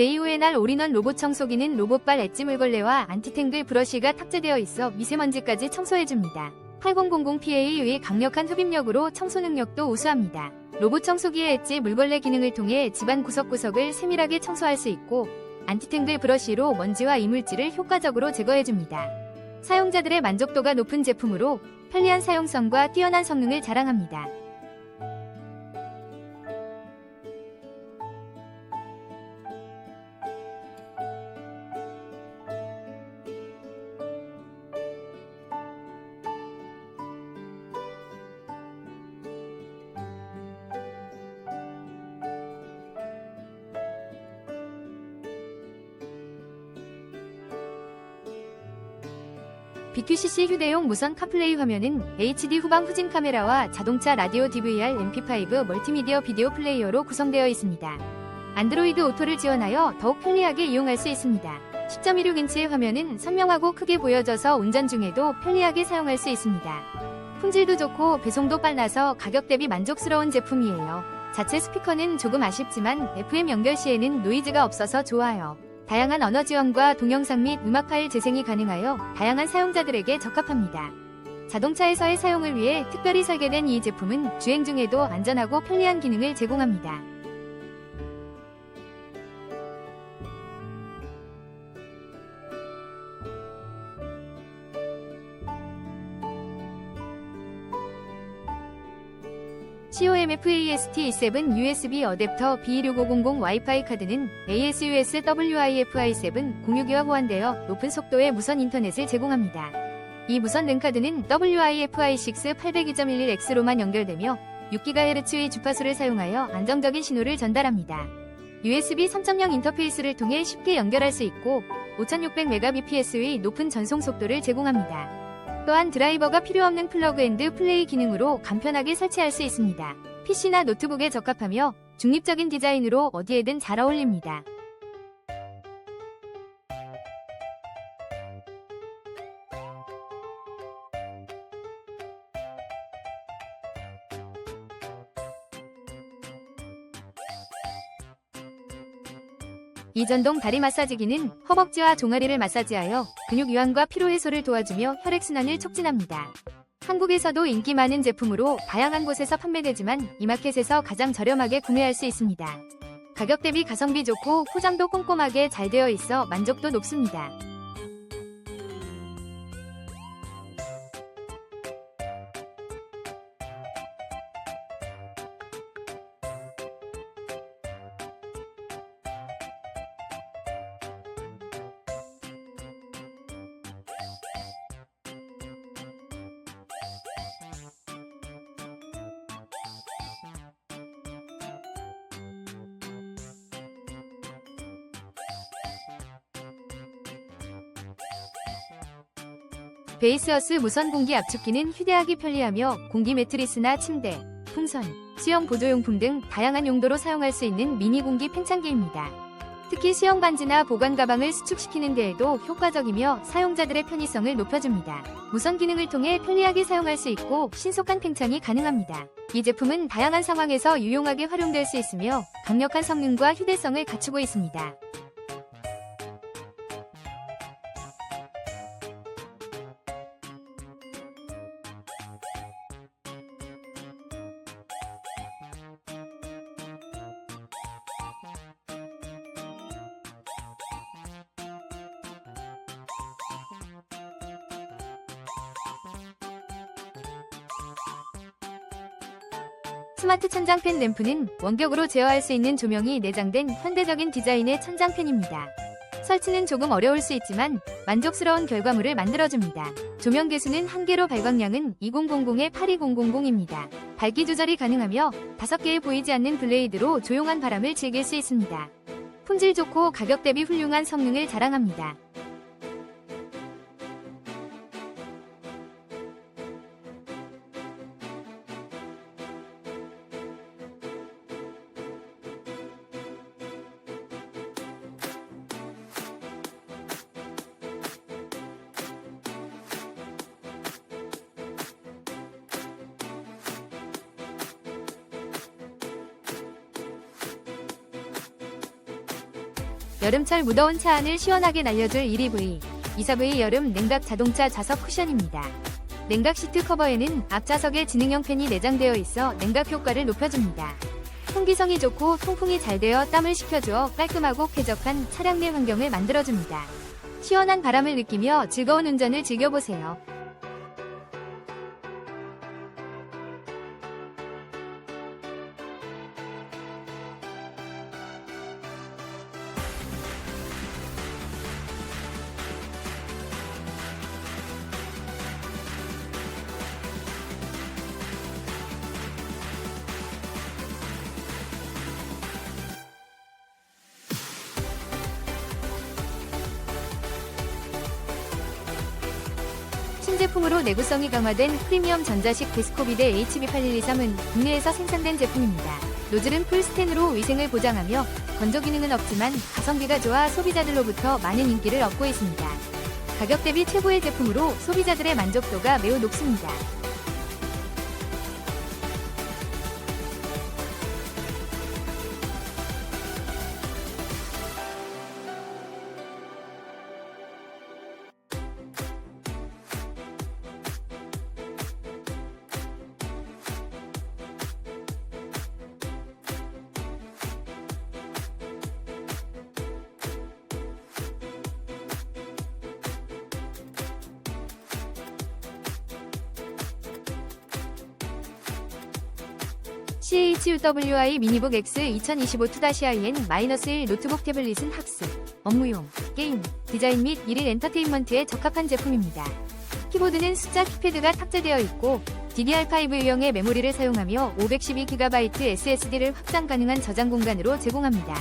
제2호의 올인원 로봇 청소기는 로봇발 엣지 물걸레와 안티탱글 브러쉬가 탑재되어 있어 미세먼지까지 청소해줍니다. 8000PA에 의해 강력한 흡입력으로 청소 능력도 우수합니다. 로봇 청소기의 엣지 물걸레 기능을 통해 집안 구석구석을 세밀하게 청소할 수 있고 안티탱글 브러쉬로 먼지와 이물질을 효과적으로 제거해줍니다. 사용자들의 만족도가 높은 제품으로 편리한 사용성과 뛰어난 성능을 자랑합니다. BQCC 휴대용 무선 카플레이 화면은 HD 후방 후진 카메라와 자동차 라디오 DVR MP5 멀티미디어 비디오 플레이어로 구성되어 있습니다. 안드로이드 오토를 지원하여 더욱 편리하게 이용할 수 있습니다. 10.16인치의 화면은 선명하고 크게 보여져서 운전 중에도 편리하게 사용할 수 있습니다. 품질도 좋고 배송도 빨라서 가격 대비 만족스러운 제품이에요. 자체 스피커는 조금 아쉽지만 FM 연결 시에는 노이즈가 없어서 좋아요. 다양한 언어 지원과 동영상 및 음악 파일 재생이 가능하여 다양한 사용자들에게 적합합니다. 자동차에서의 사용을 위해 특별히 설계된 이 제품은 주행 중에도 안전하고 편리한 기능을 제공합니다. COMFAST7 USB 어댑터 B6500 와이파이 카드는 ASUS WIFI7 공유기와 호환되어 높은 속도의 무선 인터넷을 제공합니다. 이 무선 랜카드는 WIFI6 802.11X로만 연결되며 6GHz의 주파수를 사용하여 안정적인 신호를 전달합니다. USB 3.0 인터페이스를 통해 쉽게 연결할 수 있고 5600mbps의 높은 전송 속도를 제공합니다. 또한 드라이버가 필요 없는 플러그 앤드 플레이 기능으로 간편하게 설치할 수 있습니다. PC나 노트북에 적합하며 중립적인 디자인으로 어디에든 잘 어울립니다. 이전동 다리 마사지기는 허벅지와 종아리를 마사지하여 근육 이완과 피로 해소를 도와주며 혈액순환을 촉진합니다. 한국에서도 인기 많은 제품으로 다양한 곳에서 판매되지만 이마켓에서 가장 저렴하게 구매할 수 있습니다. 가격 대비 가성비 좋고 포장도 꼼꼼하게 잘 되어 있어 만족도 높습니다. 베이스어스 무선 공기 압축기는 휴대하기 편리하며 공기 매트리스나 침대, 풍선, 수영 보조용품 등 다양한 용도로 사용할 수 있는 미니 공기 팽창기입니다. 특히 수영 반지나 보관 가방을 수축시키는 데에도 효과적이며 사용자들의 편의성을 높여줍니다. 무선 기능을 통해 편리하게 사용할 수 있고 신속한 팽창이 가능합니다. 이 제품은 다양한 상황에서 유용하게 활용될 수 있으며 강력한 성능과 휴대성을 갖추고 있습니다. 스마트 천장팬 램프는 원격으로 제어할 수 있는 조명이 내장된 현대적인 디자인의 천장팬입니다. 설치는 조금 어려울 수 있지만 만족스러운 결과물을 만들어줍니다. 조명 개수는 한 개로 발광량은 2000에 82000입니다. 밝기 조절이 가능하며 5개의 보이지 않는 블레이드로 조용한 바람을 즐길 수 있습니다. 품질 좋고 가격 대비 훌륭한 성능을 자랑합니다. 여름철 무더운 차 안을 시원하게 날려줄 1EV, 24V 여름 냉각 자동차 좌석 쿠션입니다. 냉각 시트 커버에는 앞좌석에 지능형 팬이 내장되어 있어 냉각 효과를 높여줍니다. 통기성이 좋고 통풍이 잘 되어 땀을 식혀주어 깔끔하고 쾌적한 차량 내 환경을 만들어줍니다. 시원한 바람을 느끼며 즐거운 운전을 즐겨보세요. 신제품으로 내구성이 강화된 프리미엄 전자식 데스코비데 HB8123은 국내에서 생산된 제품입니다. 노즐은 풀스텐으로 위생을 보장하며 건조 기능은 없지만 가성비가 좋아 소비자들로부터 많은 인기를 얻고 있습니다. 가격 대비 최고의 제품으로 소비자들의 만족도가 매우 높습니다. CHUWI 미니북 X 2025-2-IN-1 노트북 태블릿은 학습, 업무용, 게임, 디자인 및 일일 엔터테인먼트에 적합한 제품입니다. 키보드는 숫자 키패드가 탑재되어 있고 DDR5 유형의 메모리를 사용하며 512GB SSD를 확장 가능한 저장 공간으로 제공합니다.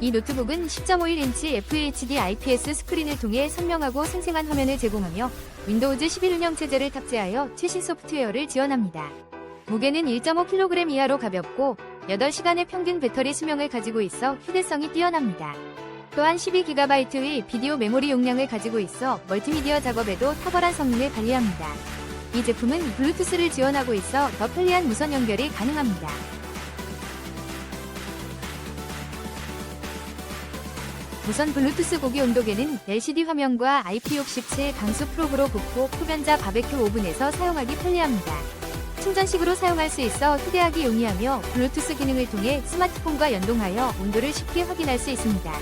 이 노트북은 10.51인치 FHD IPS 스크린을 통해 선명하고 생생한 화면을 제공하며 윈도우즈 11운영 체제를 탑재하여 최신 소프트웨어를 지원합니다. 무게는 1.5kg 이하로 가볍고 8시간의 평균 배터리 수명을 가지고 있어 휴대성이 뛰어납니다. 또한 12GB의 비디오 메모리 용량을 가지고 있어 멀티미디어 작업에도 탁월한 성능을 발휘합니다. 이 제품은 블루투스를 지원하고 있어 더 편리한 무선 연결이 가능합니다. 무선 블루투스 고기 온도계는 LCD 화면과 IP67 방수 프로브로 굽고 표변자 바베큐 오븐에서 사용하기 편리합니다. 충전식으로 사용할 수 있어 휴대하기 용이하며 블루투스 기능을 통해 스마트폰과 연동하여 온도를 쉽게 확인할 수 있습니다.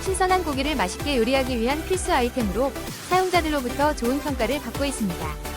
신선한 고기를 맛있게 요리하기 위한 필수 아이템으로 사용자들로부터 좋은 평가를 받고 있습니다.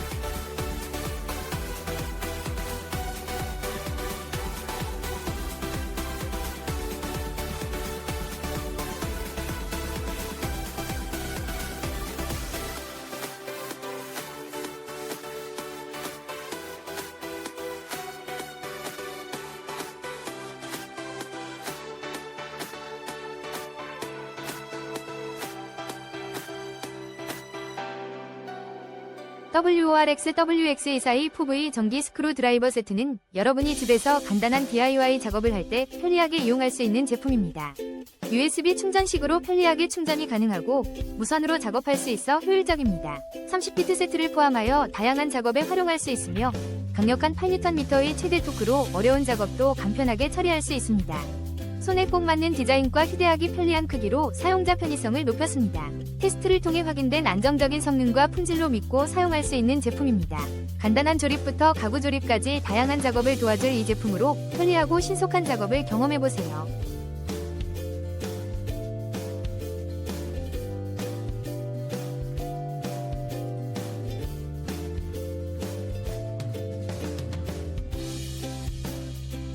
WORX WX242 FV 전기 스크루 드라이버 세트는 여러분이 집에서 간단한 DIY 작업을 할 때 편리하게 이용할 수 있는 제품입니다. USB 충전식으로 편리하게 충전이 가능하고 무선으로 작업할 수 있어 효율적입니다. 30비트 세트를 포함하여 다양한 작업에 활용할 수 있으며 강력한 8Nm의 최대 토크로 어려운 작업도 간편하게 처리할 수 있습니다. 손에 꼭 맞는 디자인과 휴대하기 편리한 크기로 사용자 편의성을 높였습니다. 테스트를 통해 확인된 안정적인 성능과 품질로 믿고 사용할 수 있는 제품입니다. 간단한 조립부터 가구 조립까지 다양한 작업을 도와줄 이 제품으로 편리하고 신속한 작업을 경험해보세요.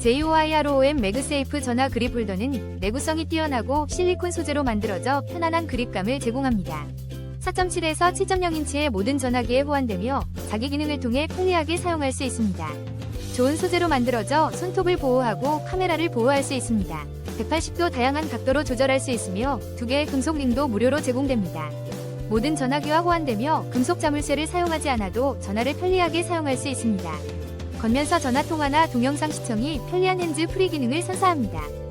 JOIROM 매그세이프 전화 그립 홀더는 내구성이 뛰어나고 실리콘 소재로 만들어져 편안한 그립감을 제공합니다. 4.7에서 7.0인치의 모든 전화기에 호환되며 자기 기능을 통해 편리하게 사용할 수 있습니다. 좋은 소재로 만들어져 손톱을 보호하고 카메라를 보호할 수 있습니다. 180도 다양한 각도로 조절할 수 있으며 두 개의 금속 링도 무료로 제공됩니다. 모든 전화기와 호환되며 금속 자물쇠를 사용하지 않아도 전화를 편리하게 사용할 수 있습니다. 겉면서 전화 통화나 동영상 시청이 편리한 핸즈 프리 기능을 선사합니다.